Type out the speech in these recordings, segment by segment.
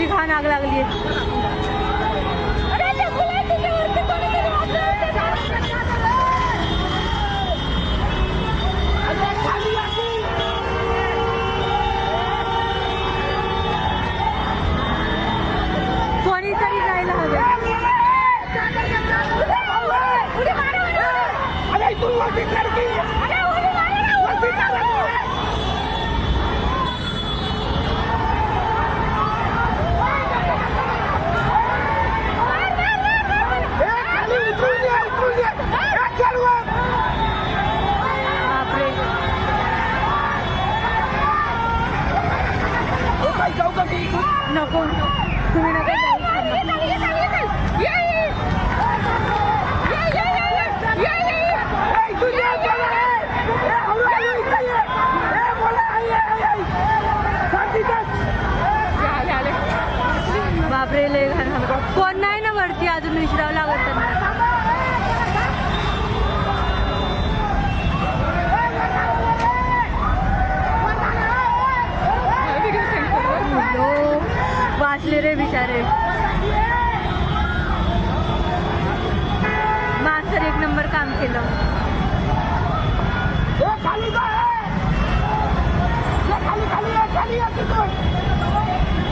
कसली घाण आग लागली कोणीतरी जायला हवे. नको तुम्ही नका बापरे लय घाण कोण नाही ना वरती अजून विसरावं लागत वाचले रे बिचारे. मास्तर एक नंबर काम केलं.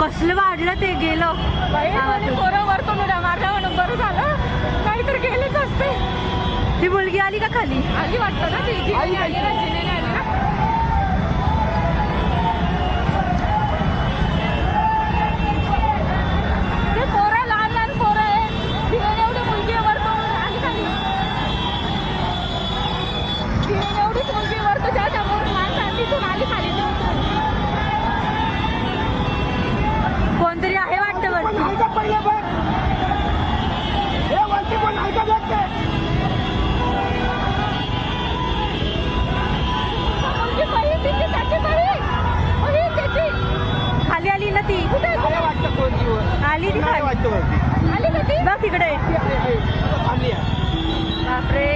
कसलं वाढलं ते गेलं. पोरं वरतून उड्या मारल्या म्हणून बरं झालं. नाहीतर गेलेच असते. ती मुलगी आली का खाली? आली वाटतं ना ती तिकडे बापरे